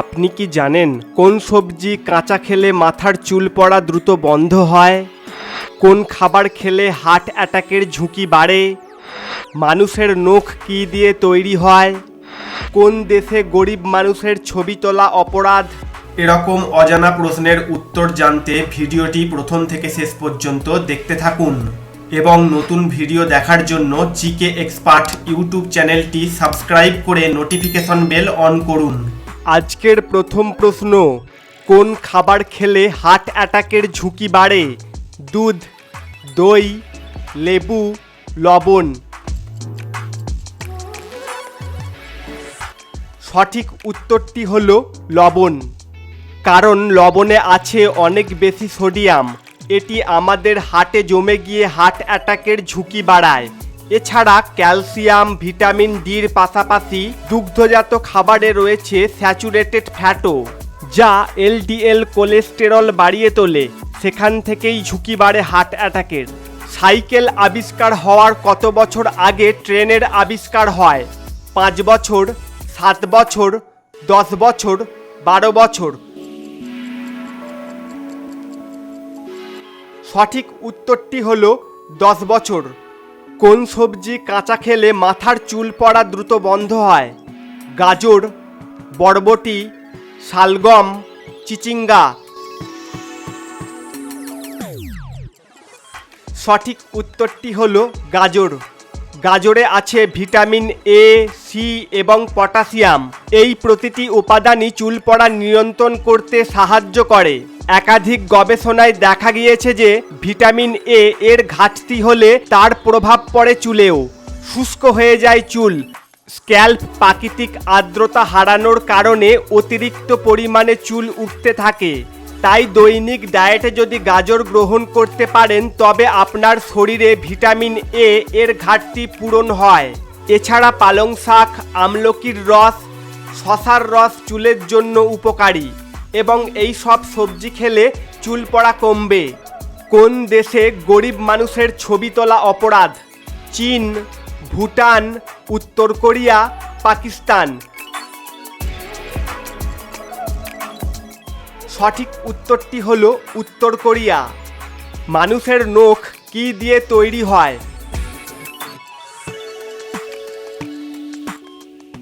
আপনি কি জানেন কোন সবজি কাঁচা খেলে মাথার চুল পড়া দ্রুত বন্ধ হয়? কোন খাবার খেলে হার্ট অ্যাটাকের ঝুঁকি বাড়ে? মানুষের নখ কী দিয়ে তৈরি হয়? কোন দেশে গরিব মানুষের ছবি তোলা অপরাধ? এরকম অজানা প্রশ্নের উত্তর জানতে ভিডিওটি প্রথম থেকে শেষ পর্যন্ত দেখতে থাকুন। এবং নতুন ভিডিও দেখার জন্য জিকে এক্সপার্ট ইউটিউব চ্যানেলটি সাবস্ক্রাইব করে নোটিফিকেশন বেল অন করুন। আজকের প্রথম প্রশ্ন, কোন খাবার খেলে হার্ট অ্যাটাকের ঝুঁকি বাড়ে? দুধ, দই, লেবু, লবণ? সঠিক উত্তরটি হল লবণ, কারণ লবণে আছে অনেক বেশি সোডিয়াম। এটি আমাদের হাটে জমে গিয়ে হার্ট অ্যাটাকের ঝুঁকি বাড়ায়। এছাড়া ক্যালসিয়াম, ভিটামিন ডির পাশাপাশি দুগ্ধজাত খাবারে রয়েছে স্যাচুরেটেড ফ্যাটও, যা এলডিএল কোলেস্টেরল বাড়িয়ে তোলে। সেখান থেকেই ঝুঁকি বাড়ে হার্ট অ্যাটাকের। সাইকেল আবিষ্কার হওয়ার কত বছর আগে ট্রেনের আবিষ্কার হয়? পাঁচ বছর, সাত বছর, দশ বছর, বারো বছর? সঠিক উত্তরটি হলো দশ বছর। কোন সবজি কাঁচা খেলে মাথার চুল পড়া দ্রুত বন্ধ হয়? গাজর, বরবটি, শালগম, চিচিঙ্গা। সঠিক উত্তরটি হলো গাজর। গাজরে আছে ভিটামিন এ সি এবং পটাশিয়াম। এই প্রতিটি উপাদানই চুল পড়া নিয়ন্ত্রণ করতে সাহায্য করে। একাধিক গবেষণায় দেখা গিয়েছে যে ভিটামিন এ এর ঘাটতি হলে তার প্রভাব পড়ে চুলেও। শুষ্ক হয়ে যায় চুল। স্ক্যাল্প প্রাকৃতিক আর্দ্রতা হারানোর কারণে অতিরিক্ত পরিমাণে চুল উঠতে থাকে। তাই দৈনিক ডায়েটে যদি গাজর গ্রহণ করতে পারেন, তবে আপনার শরীরে ভিটামিন এ এর ঘাটতি পূরণ হয়। এছাড়া পালং শাক, আমলকির রস, শশার রস চুলের জন্য উপকারী। এবং এই সব সবজি খেলে চুল পড়া কমবে। কোন দেশে গরিব মানুষের ছবি তোলা অপরাধ? চীন, ভুটান, উত্তর কোরিয়া, পাকিস্তান। সঠিক উত্তরটি হলো উত্তর কোরিয়া। মানুষের নখ কি দিয়ে তৈরি হয়?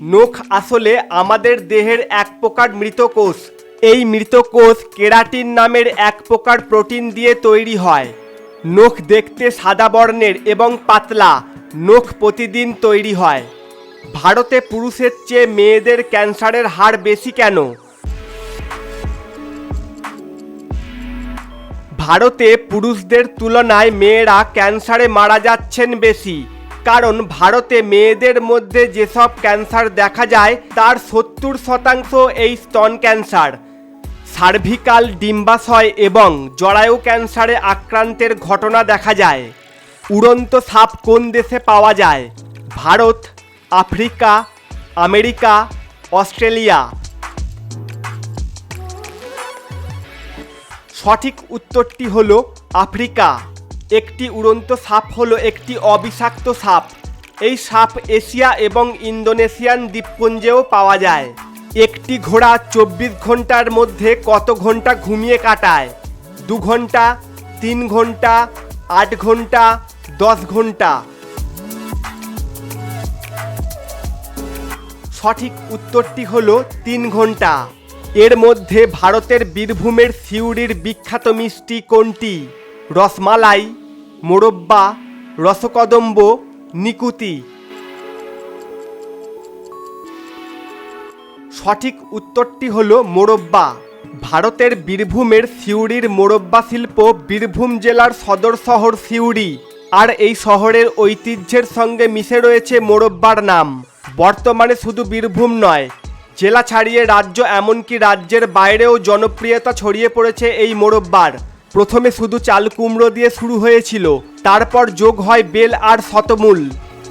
নখ আসলে আমাদের দেহের এক প্রকার মৃত কোষ। এই মৃত কোষ কেরাটিন নামের এক প্রকার প্রোটিন দিয়ে তৈরি হয়। নখ দেখতে সাদা বর্ণের এবং পাতলা, নখ প্রতিদিন তৈরি হয়। ভারতে পুরুষের চেয়ে মেয়েদের ক্যান্সারের হার বেশি কেন? ভারতে পুরুষদের তুলনায় মেয়েরা ক্যান্সারে মারা যাচ্ছেন বেশি, কারণ ভারতে মেয়েদের মধ্যে যেসব ক্যান্সার দেখা যায়, তার সত্তর শতাংশ এই স্তন ক্যান্সার। সার্ভিকাল ডিম্বাশয় এবং জরায়ু ক্যান্সারে আক্রান্তের ঘটনা দেখা যায়। উড়ন্ত সাপ কোন দেশে পাওয়া যায়? Bharat, Africa, America, Australia. সঠিক উত্তরটি হল আফ্রিকা। একটি উড়ন্ত সাপ হল একটি অবিষাক্ত সাপ। এই সাপ এশিয়া এবং ইন্দোনেশিয়ান দ্বীপপুঞ্জেও পাওয়া যায়। একটি ঘোড়া চব্বিশ ঘণ্টার মধ্যে কত ঘণ্টা ঘুমিয়ে কাটায়? দু ঘণ্টা, তিন ঘণ্টা, আট ঘণ্টা, দশ ঘণ্টা? সঠিক উত্তরটি হল তিন ঘণ্টা। এর মধ্যে ভারতের বীরভূমের সিউড়ির বিখ্যাত মিষ্টি কোনটি? রসমালাই, মোরব্বা, রসকদম্ব, নিকুতি। সঠিক উত্তরটি হল মোরব্বা। ভারতের বীরভূমের সিউড়ির মোরব্বা শিল্প বীরভূম জেলার সদর শহর সিউড়ি। আর এই শহরের ঐতিহ্যের সঙ্গে মিশে রয়েছে মোরব্বার নাম। বর্তমানে শুধু বীরভূম নয়, জেলা ছাড়িয়ে রাজ্য এমনকি রাজ্যের বাইরেও জনপ্রিয়তা ছড়িয়ে পড়েছে এই মোরব্বার। প্রথমে শুধু চাল কুমড়ো দিয়ে শুরু হয়েছিল, তারপর যোগ হয় বেল আর শতমূল।